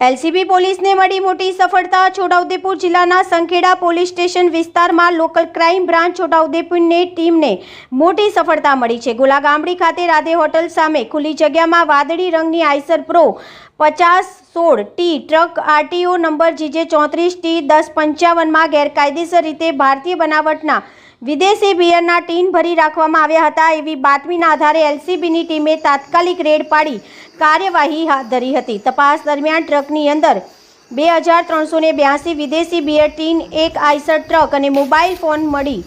LCB પોલીસને મળી મોટી સફળતા. છોટાઉદેપુર જિલ્લાના સંખેડા પોલીસ સ્ટેશન વિસ્તારમાં લોકલ ક્રાઇમ બ્રાન્ચ છોટાઉદેપુરની ટીમને મોટી સફળતા મળી છે. ગોલાગામડી ખાતે રાધે હોટલ સામે ખુલ્લી જગ્યામાં વાદળી રંગની આઈસર પ્રો પચાસ સોળ T truck RTO number GJ ચોત્રીસ ટી દસ પંચાવનમાં ગેરકાયદેસર રીતે ભારતીય બનાવટના વિદેશી બિયરના ટીન ભરી રાખવામાં આવ્યા હતા એવી બાતમીના આધારે એલસીબીની ટીમે તાત્કાલિક રેડ પાડી કાર્યવાહી હાથ ધરી હતી. તપાસ દરમિયાન ટ્રકની અંદર બે હજાર ત્રણસો ને બ્યાસી વિદેશી બિયર ટીન, એક આઈસર ટ્રક અને મોબાઈલ ફોન મળી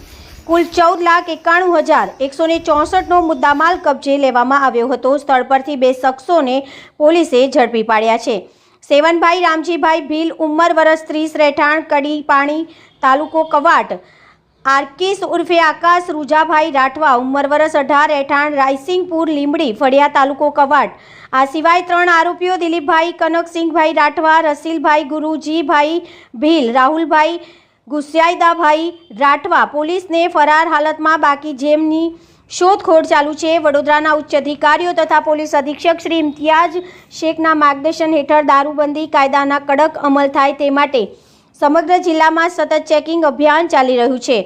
કુલ ચૌદ લાખ એકાણું હજાર એકસો ને ચોસઠનો મુદ્દામાલ કબજે લેવામાં આવ્યો હતો. સ્થળ પરથી બે શખ્સોને પોલીસે ઝડપી પાડ્યા છે. સેવનભાઈ, રામજીભાઈ, ભીલ, ઉંમર વરસ ત્રીસ, રહેઠાણ, કડી, પાણી, તાલુકો કવાટ, આર્કિસ ઉર્ફે આકાશ, રૂજાભાઈ રાઠવા, ઉંમર વરસ અઢાર, રહેઠાણ રાયસિંગપુર લીંબડી, ફળિયા તાલુકો કવાટ. આ સિવાય ત્રણ આરોપીઓ દિલીપભાઈ, કનકસિંહભાઈ રાઠવા, રસીલભાઈ ગુરુજીભાઈ, ભીલ, રાહુલભાઈ ગુસ્યાઈદાભાઈ રાઠવા પોલીસને ફરાર હાલતમાં બાકી જેમની શોધખોળ ચાલુ છે. વડોદરાના ઉચ્ચ અધિકારીઓ તથા પોલીસ અધિક્ષક શ્રી ઇમ્તિયાજ શેખના માર્ગદર્શન હેઠળ દારૂબંધી કાયદાના કડક અમલ થાય તે માટે સમગ્ર જિલ્લામાં સતત ચેકિંગ અભિયાન ચાલી રહ્યું છે.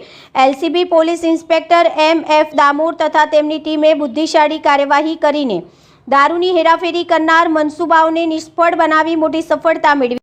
LCB police inspector M F Damor તથા તેમની ટીમે બુદ્ધિશાળી કાર્યવાહી કરીને દારૂની હેરાફેરી કરનાર મનસુબાઓને નિષ્ફળ બનાવી મોટી સફળતા મેળવી